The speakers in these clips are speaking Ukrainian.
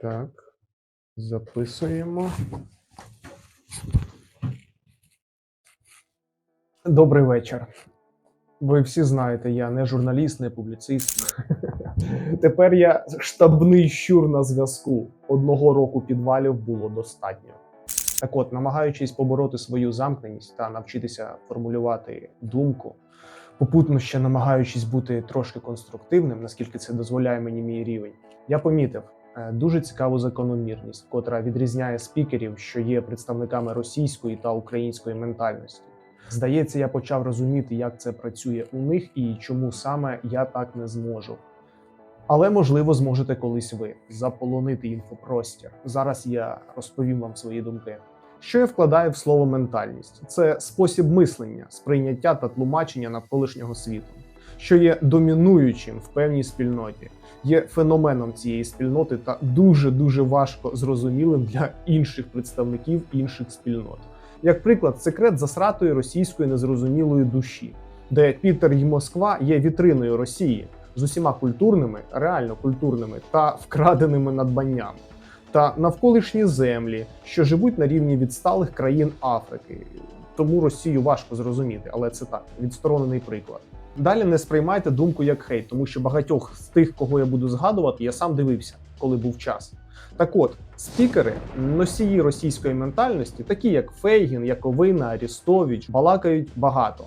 Так. Записуємо. Добрий вечір. Ви всі знаєте, я не журналіст, не публіцист. Тепер я штабний щур на зв'язку. Одного року підвалів було достатньо. Так от, намагаючись побороти свою замкненість та навчитися формулювати думку, попутно ще намагаючись бути трошки конструктивним, наскільки це дозволяє мені мій рівень, я помітив дуже цікаву закономірність, котра відрізняє спікерів, що є представниками російської та української ментальності. Здається, я почав розуміти, як це працює у них і чому саме я так не зможу. Але можливо зможете колись ви заполонити інфопростір. Зараз я розповім вам свої думки. Що я вкладаю в слово ментальність? Це спосіб мислення, сприйняття та тлумачення навколишнього світу, що є домінуючим в певній спільноті, є феноменом цієї спільноти та дуже дуже важко зрозумілим для інших представників інших спільнот. Як приклад, секрет засратої російської незрозумілої душі, де Пітер і Москва є вітриною Росії з усіма культурними, реально культурними та вкраденими надбаннями, та навколишні землі, що живуть на рівні відсталих країн Африки. Тому Росію важко зрозуміти, але це так, відсторонений приклад. Далі не сприймайте думку як хейт, тому що багатьох з тих, кого я буду згадувати, я сам дивився, коли був час. Так от, спікери, носії російської ментальності, такі як Фейгін, Яковина, Арістович, балакають багато.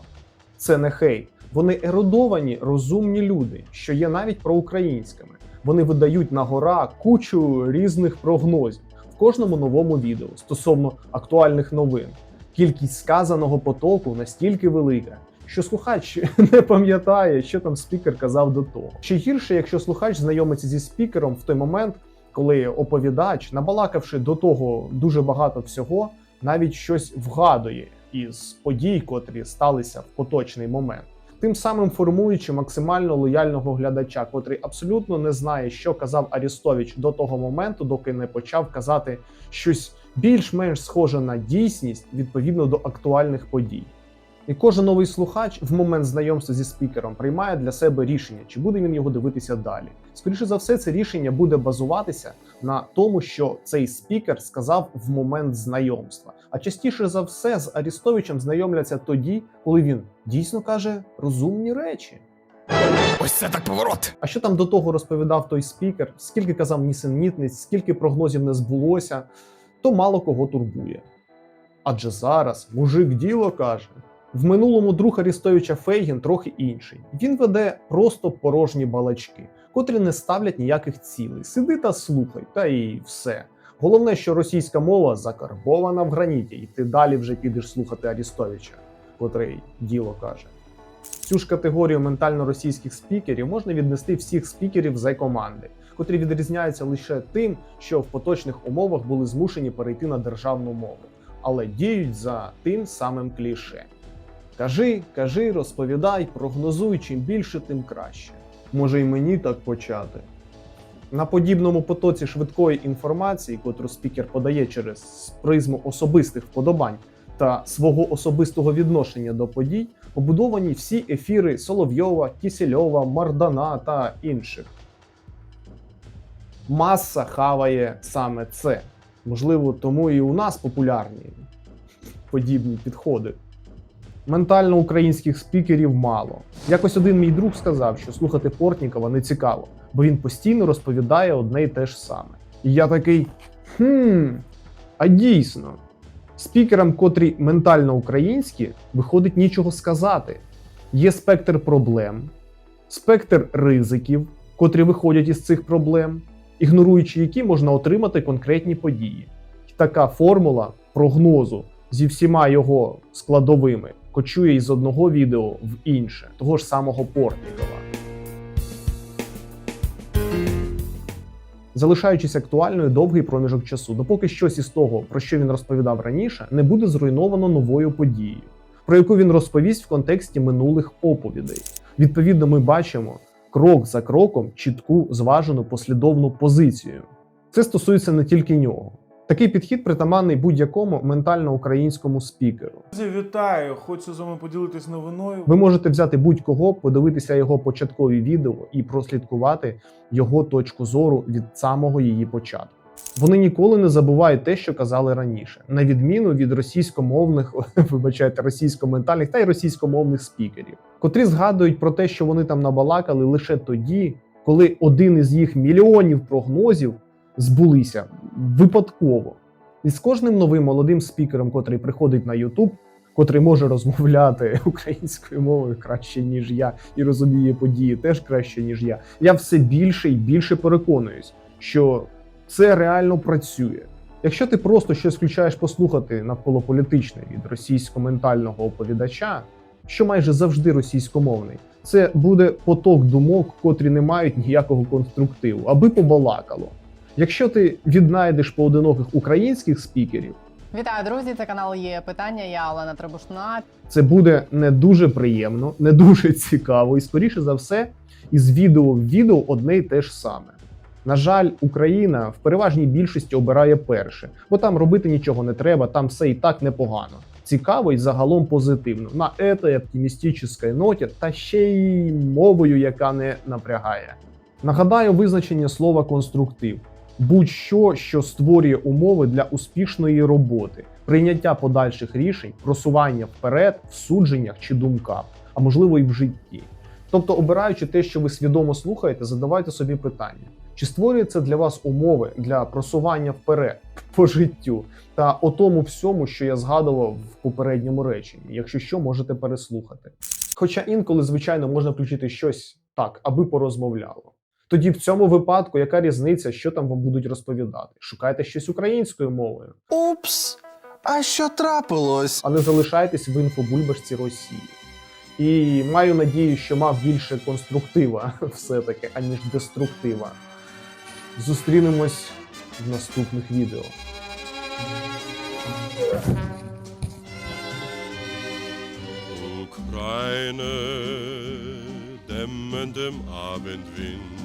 Це не хейт. Вони ерудовані, розумні люди, що є навіть проукраїнськими. Вони видають на гора кучу різних прогнозів в кожному новому відео стосовно актуальних новин. Кількість сказаного потоку настільки велика, що слухач не пам'ятає, що там спікер казав до того. Ще гірше, якщо слухач знайомиться зі спікером в той момент, коли оповідач, набалакавши до того дуже багато всього, навіть щось вгадує із подій, котрі сталися в поточний момент. Тим самим формуючи максимально лояльного глядача, котрий абсолютно не знає, що казав Арістович до того моменту, доки не почав казати щось більш-менш схоже на дійсність відповідно до актуальних подій. І кожен новий слухач в момент знайомства зі спікером приймає для себе рішення, чи буде він його дивитися далі. Скоріше за все, це рішення буде базуватися на тому, що цей спікер сказав в момент знайомства. А частіше за все з Арістовичем знайомляться тоді, коли він дійсно каже розумні речі. Ось це так поворот. А що там до того розповідав той спікер, скільки казав нісенітниць, скільки прогнозів не збулося, то мало кого турбує. Адже зараз мужик діло каже. В минулому друг Арістовича Фейгін трохи інший. Він веде просто порожні балачки, котрі не ставлять ніяких цілей. Сиди та слухай, та і все. Головне, що російська мова закарбована в граніті, і ти далі вже підеш слухати Арістовича, котрий діло каже. Цю ж категорію ментально російських спікерів можна віднести всіх спікерів з команди, котрі відрізняються лише тим, що в поточних умовах були змушені перейти на державну мову, але діють за тим самим кліше. Кажи, кажи, розповідай, прогнозуй, чим більше, тим краще. Може, й мені так почати. На подібному потоці швидкої інформації, котру спікер подає через призму особистих вподобань та свого особистого відношення до подій, побудовані всі ефіри Соловйова, Кісельова, Мардана та інших. Маса хаває саме це. Можливо, тому і у нас популярні подібні підходи. Ментально українських спікерів мало. Якось один мій друг сказав, що слухати Портнікова не цікаво, бо він постійно розповідає одне й те ж саме. І я такий: хм, а дійсно, спікерам, котрі ментально українські, виходить нічого сказати. Є спектр проблем, спектр ризиків, котрі виходять із цих проблем, ігноруючи які можна отримати конкретні події. І така формула прогнозу зі всіма його складовими кочує із одного відео в інше, того ж самого Портнікова. Залишаючись актуальною довгий проміжок часу, допоки щось із того, про що він розповідав раніше, не буде зруйновано новою подією, про яку він розповість в контексті минулих оповідей. Відповідно, ми бачимо крок за кроком чітку зважену послідовну позицію. Це стосується не тільки нього. Такий підхід притаманний будь-якому ментально українському спікеру. Друзі, вітаю! Хочу з вами поділитись новиною. Ви можете взяти будь-кого, подивитися його початкові відео і прослідкувати його точку зору від самого її початку. Вони ніколи не забувають те, що казали раніше, на відміну від російськомовних, вибачайте, російськоментальних та й російськомовних спікерів, котрі згадують про те, що вони там набалакали лише тоді, коли один із їх мільйонів прогнозів збулися випадково. І з кожним новим молодим спікером, котрий приходить на YouTube, котрий може розмовляти українською мовою краще, ніж я, і розуміє події теж краще, ніж я. Я все більше і більше переконуюсь, що це реально працює. Якщо ти просто щось включаєш послухати навколополітичне від російсько-ментального оповідача, що майже завжди російськомовний, це буде поток думок, котрі не мають ніякого конструктиву, аби побалакало. Якщо ти віднайдеш поодиноких українських спікерів, Вітаю, друзі! Це канал є питання. Я Олена Требушна. це буде не дуже приємно, не дуже цікаво, і скоріше за все, із відео в відео одне й те ж саме. На жаль, Україна в переважній більшості обирає перше, бо там робити нічого не треба, там все і так непогано. Цікаво і загалом позитивно. На етой оптимістичній ноті та ще й мовою, яка не напрягає. Нагадаю визначення слова конструктив будь-що, що створює умови для успішної роботи, прийняття подальших рішень, просування вперед в судженнях чи думках, а можливо і в житті. Тобто, обираючи те, що ви свідомо слухаєте, задавайте собі питання: чи створює для вас умови для просування вперед по життю та о тому всьому, що я згадував в попередньому реченні. Якщо що, можете переслухати. Хоча інколи, звичайно, можна включити щось так, аби порозмовляло. Тоді в цьому випадку яка різниця, що там вам будуть розповідати? Шукайте щось українською мовою, Упс! А що трапилось? а не залишайтесь в інфобульбашці Росії. І маю надію, що мав більше конструктива все-таки, аніж деструктива. Зустрінемось в наступних відео. Ukraine, dämmendem Abendwind.